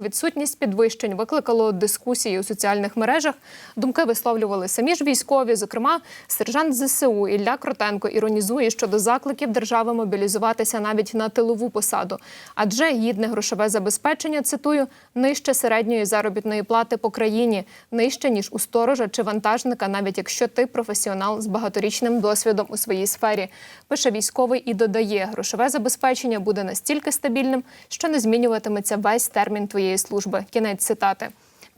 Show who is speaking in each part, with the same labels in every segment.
Speaker 1: Відсутність підвищень викликало дискусії у соціальних мережах. Думки висловлювали самі ж військові. Зокрема, сержант ЗСУ Ілля Кротенко іронізує щодо закликів держави мобілізуватися навіть на тилову посаду. Адже гідне грошове забезпечення, цитую, нижче середньої заробітної плати по країні, нижче ніж у сторожа чи вантажника, навіть якщо ти професіонал з багаторічним досвідом у своїй сфері. Пише військовий і додає, грошове забезпечення буде настільки стабільним, що не змінюватиметься весь термін твоєї служби. Кінець цитати.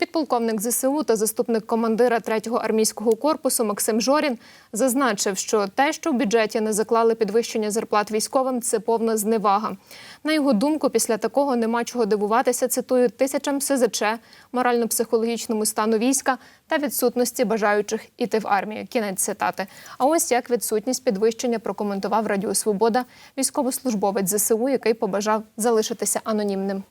Speaker 1: Підполковник ЗСУ та заступник командира 3-го армійського корпусу Максим Жорін зазначив, що те, що в бюджеті не заклали підвищення зарплат військовим, це повна зневага. На його думку, після такого нема чого дивуватися. Цитую тисячам СЗЧ, морально-психологічному стану війська та відсутності бажаючих іти в армію. Кінець цитати. А ось як відсутність підвищення прокоментував Радіо Свобода військовослужбовець ЗСУ, який побажав залишитися анонімним.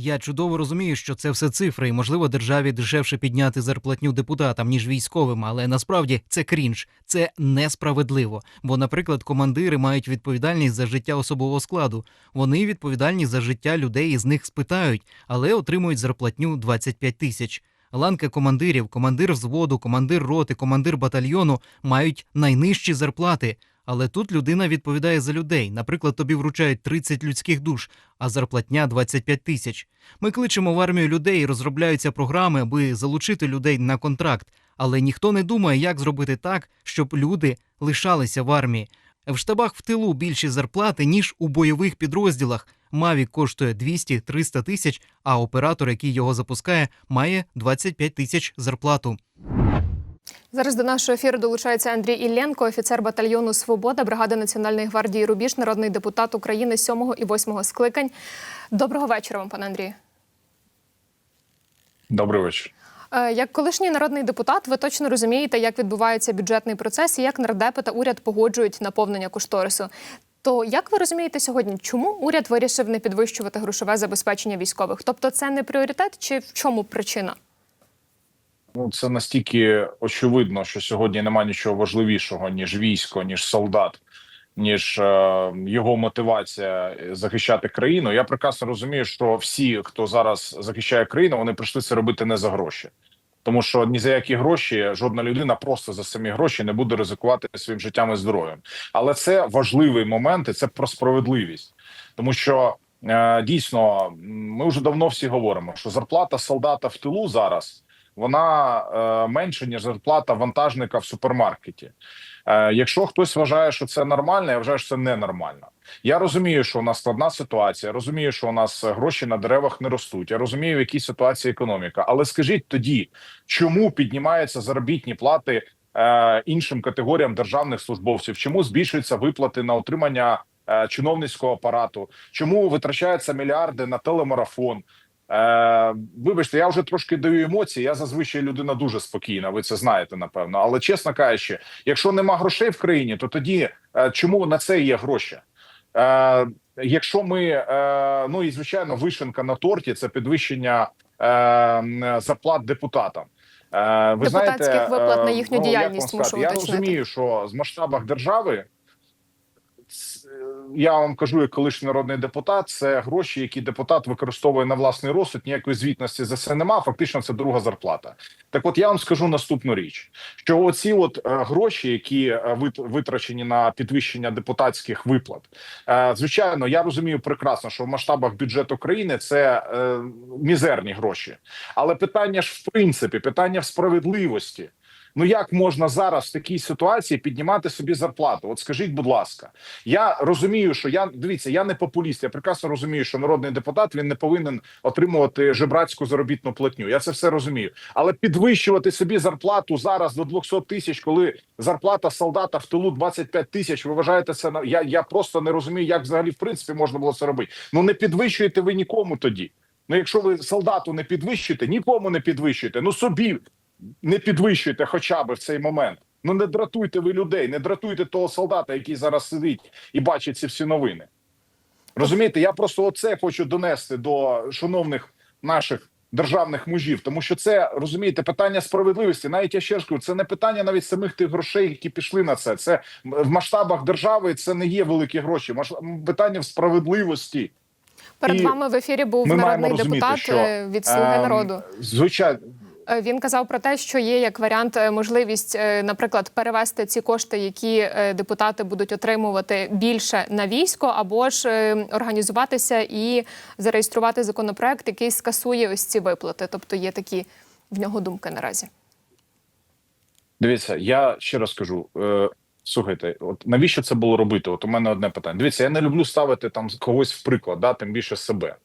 Speaker 2: Я чудово розумію, що це все цифри, і можливо державі дешевше підняти зарплатню депутатам ніж військовим, але насправді це крінж, це несправедливо. Бо, наприклад, командири мають відповідальність за життя особового складу. Вони відповідальні за життя людей і з них спитають, але отримують зарплатню 25 тисяч. Ланка командирів, командир взводу, командир роти, командир батальйону мають найнижчі зарплати. Але тут людина відповідає за людей. Наприклад, тобі вручають 30 людських душ, а зарплатня 25 тисяч. Ми кличемо в армію людей, і розробляються програми, аби залучити людей на контракт. Але ніхто не думає, як зробити так, щоб люди лишалися в армії. В штабах в тилу більші зарплати, ніж у бойових підрозділах. Мавік коштує 200-300 тисяч, а оператор, який його запускає, має 25 тисяч зарплату.
Speaker 1: Зараз до нашого ефіру долучається Андрій Ілленко, офіцер батальйону Свобода, бригади Національної гвардії Рубіж, народний депутат України 7 і 8 скликань. Доброго вечора вам, пане Андрію.
Speaker 3: Добрий вечір.
Speaker 1: Е, Як колишній народний депутат, ви точно розумієте, як відбувається бюджетний процес і як нардепи та уряд погоджують наповнення кошторису. То як ви розумієте сьогодні, чому уряд вирішив не підвищувати грошове забезпечення військових? Тобто, це не пріоритет, чи в чому причина?
Speaker 3: Ну це настільки очевидно, що сьогодні немає нічого важливішого ніж військо, ніж солдат, ніж е, його мотивація захищати країну. Я прекрасно розумію, що всі, хто зараз захищає країну, вони прийшли це робити не за гроші. Тому що ні за які гроші жодна людина просто за самі гроші не буде ризикувати своїм життям і здоров'ям. Але це важливий момент, і це про справедливість, тому що е, дійсно ми вже давно всі говоримо, що зарплата солдата в тилу зараз вона е, менша ніж зарплата вантажника в супермаркеті. Е, якщо хтось вважає, що це нормально, я вважаю, що це ненормально. Я розумію, що у нас складна ситуація. Розумію, що у нас гроші на деревах не ростуть. Я розумію, в якій ситуації економіка. Але скажіть тоді, чому піднімаються заробітні плати е, іншим категоріям державних службовців? Чому збільшуються виплати на отримання е, чиновницького апарату? Чому витрачаються мільярди на телемарафон? Е, Вибачте, я вже трошки даю емоції. Я зазвичай людина дуже спокійна. Ви це знаєте, напевно. Але чесно кажучи, якщо нема грошей в країні, то тоді е, чому на це є гроші? Е, Якщо ми е, ну і звичайно, вишенка на торті це підвищення е, зарплат депутатам. Е, ви
Speaker 1: Депутатських
Speaker 3: знаєте,
Speaker 1: виплат на
Speaker 3: е,
Speaker 1: їхню
Speaker 3: ну,
Speaker 1: діяльність, мушу
Speaker 3: Я
Speaker 1: уточнити.
Speaker 3: розумію, що з масштабах держави я вам кажу, як колишній народний депутат, це гроші, які депутат використовує на власний розсуд. Ніякої звітності за це нема. Фактично, це друга зарплата. Так, от я вам скажу наступну річ: що оці от е, гроші, які е, витрачені на підвищення депутатських виплат, е, звичайно, я розумію прекрасно, що в масштабах бюджету країни це мізерні гроші, але питання ж в принципі, питання в справедливості. Ну як можна зараз в такій ситуації піднімати собі зарплату? От скажіть, будь ласка, я розумію, що я дивіться, я не популіст. Я прекрасно розумію, що народний депутат він не повинен отримувати жебрацьку заробітну платню. Я це все розумію. Але підвищувати собі зарплату зараз до 200 тисяч, коли зарплата солдата в тилу 25 тисяч. Ви вважаєте це на я, я просто не розумію, як взагалі в принципі можна було це робити. Ну не підвищуєте ви нікому тоді. Ну, якщо ви солдату не підвищуєте, нікому не підвищуєте. Ну собі не підвищуйте хоча б в цей момент. Ну не дратуйте ви людей, не дратуйте того солдата, який зараз сидить і бачить ці всі новини. Розумієте, я просто оце хочу донести до шановних наших державних мужів, тому що це розумієте питання справедливості. Навіть я ще раз кажу, це не питання навіть самих тих грошей, які пішли на це. Це в масштабах держави це не є великі гроші. Питання в справедливості.
Speaker 1: Перед
Speaker 3: І
Speaker 1: вами в ефірі був народний
Speaker 3: розуміти,
Speaker 1: депутат
Speaker 3: що,
Speaker 1: е, від Слуги
Speaker 3: ем,
Speaker 1: народу.
Speaker 3: Звичайно,
Speaker 1: Він казав про те, що є як варіант е, можливість, е, наприклад, перевести ці кошти, які е, депутати будуть отримувати більше на військо, або ж е, організуватися і зареєструвати законопроект, який скасує ось ці виплати. Тобто є такі в нього думки наразі.
Speaker 3: Дивіться, я ще раз кажу. Е, слухайте, от навіщо це було робити? От у мене одне питання. Дивіться, я не люблю ставити там когось в приклад, да, тим більше себе.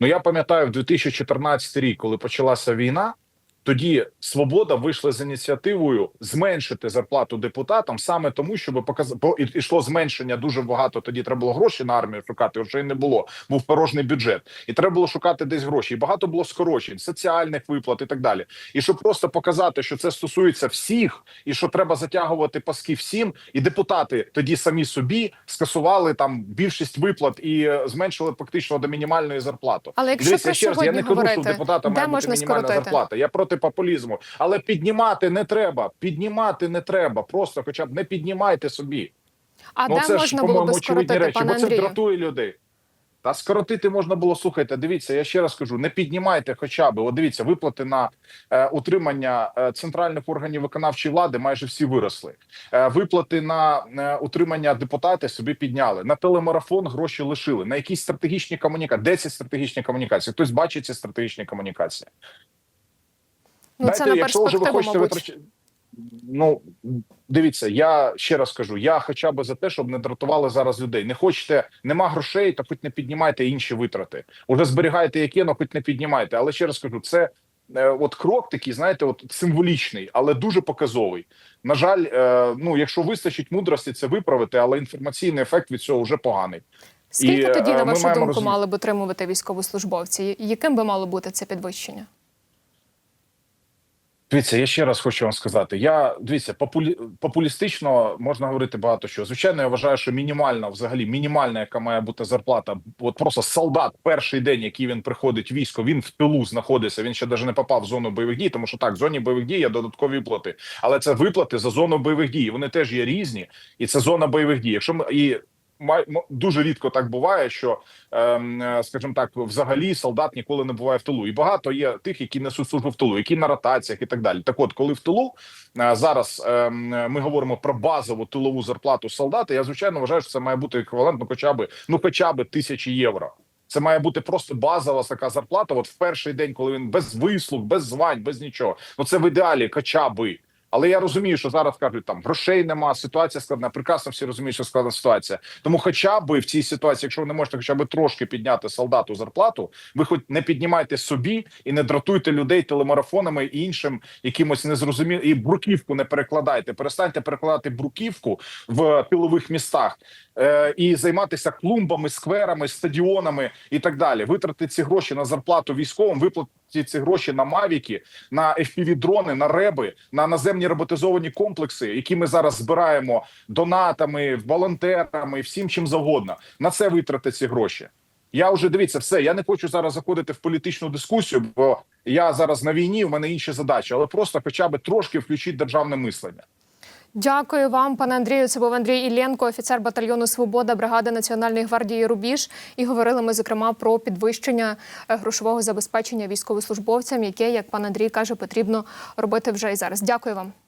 Speaker 3: Ну я пам'ятаю, в 2014 рік, коли почалася війна. Тоді свобода вийшла з ініціативою зменшити зарплату депутатам саме тому, щоб показати, бо і- ішло зменшення дуже багато. Тоді треба було гроші на армію шукати. Вже й не було. Був порожній бюджет, і треба було шукати десь гроші. І багато було скорочень, соціальних виплат і так далі. І щоб просто показати, що це стосується всіх, і що треба затягувати паски всім, і депутати тоді самі собі скасували там більшість виплат і е, зменшили фактично до мінімальної зарплати.
Speaker 1: Але якщо
Speaker 3: Дивіться,
Speaker 1: про
Speaker 3: ще раз, я не кажу, що
Speaker 1: говорити,
Speaker 3: депутата має бути мінімальна
Speaker 1: скоротити?
Speaker 3: зарплата. Я проти популізму, але піднімати не треба. Піднімати не треба. Просто, хоча б не піднімайте собі.
Speaker 1: А
Speaker 3: ну
Speaker 1: де
Speaker 3: це ж
Speaker 1: було би скоротити,
Speaker 3: речі,
Speaker 1: пане
Speaker 3: бо це
Speaker 1: Андрію?
Speaker 3: дратує людей. Та скоротити можна було слухайте. Дивіться, я ще раз кажу: не піднімайте, хоча б от дивіться, виплати на е, утримання е, центральних органів виконавчої влади майже всі виросли. Е, виплати на е, утримання депутати собі підняли. На телемарафон гроші лишили. На якісь стратегічні комунікації. Де ці стратегічні комунікації? Хтось бачить ці стратегічні комунікації?
Speaker 1: Ну це на
Speaker 3: якщо вже ви хочете витрачати. Ну дивіться, я ще раз кажу: я хоча б за те, щоб не дратували зараз людей. Не хочете, нема грошей, то хоч не піднімайте інші витрати. Уже зберігайте які, але хоч не піднімайте. Але ще раз кажу, це е, от крок такий, знаєте, от символічний, але дуже показовий. На жаль, е, ну якщо вистачить мудрості, це виправити, але інформаційний ефект від цього вже поганий.
Speaker 1: Скільки
Speaker 3: І,
Speaker 1: тоді,
Speaker 3: е,
Speaker 1: на вашу думку,
Speaker 3: розуміти-
Speaker 1: мали б отримувати військовослужбовці? Яким би мало бути це підвищення?
Speaker 3: Дивіться, я ще раз хочу вам сказати. Я дивіться, популі... популістично можна говорити багато що. Звичайно, я вважаю, що мінімальна, взагалі, мінімальна, яка має бути зарплата. От просто солдат, перший день, який він приходить в військо, він в тилу знаходиться. Він ще навіть не попав в зону бойових дій, тому що так, в зоні бойових дій є додаткові виплати, але це виплати за зону бойових дій. Вони теж є різні, і це зона бойових дій. Якщо ми і дуже рідко так буває, що ем, е, скажімо так, взагалі солдат ніколи не буває в тилу. І багато є тих, які несуть службу в тилу, які на ротаціях і так далі. Так, от, коли в тилу е, зараз ем, ми говоримо про базову тилову зарплату солдата, я звичайно вважаю, що це має бути еквівалентно, хоча б ну, хоча б тисячі євро. Це має бути просто базова така зарплата. От в перший день, коли він без вислуг, без звань, без нічого. Ну це в ідеалі, хоча би. Але я розумію, що зараз кажуть, там грошей нема, ситуація складна. Прекрасно всі розуміють, що складна ситуація. Тому, хоча б в цій ситуації, якщо ви не можете хоча б трошки підняти солдату зарплату, ви хоч не піднімайте собі і не дратуйте людей телемарафонами і іншим якимось незрозумілим, і бруківку не перекладайте. Перестаньте перекладати бруківку в тилових містах е, і займатися клумбами, скверами, стадіонами і так далі. Витрати ці гроші на зарплату військовим, виплатити ці гроші на мавіки, на FPV-дрони, на реби, на наземні роботизовані комплекси, які ми зараз збираємо донатами, волонтерами, всім чим завгодно. На це витрати ці гроші. Я вже дивіться, все. Я не хочу зараз заходити в політичну дискусію, бо я зараз на війні. У мене інші задачі, але просто хоча б трошки включити державне мислення.
Speaker 1: Дякую вам, пане Андрію. Це був Андрій Іллєнко, офіцер батальйону Свобода бригади Національної гвардії Рубіж. І говорили ми зокрема про підвищення е, грошового забезпечення військовослужбовцям, яке, як пан Андрій каже, потрібно робити вже і зараз. Дякую вам.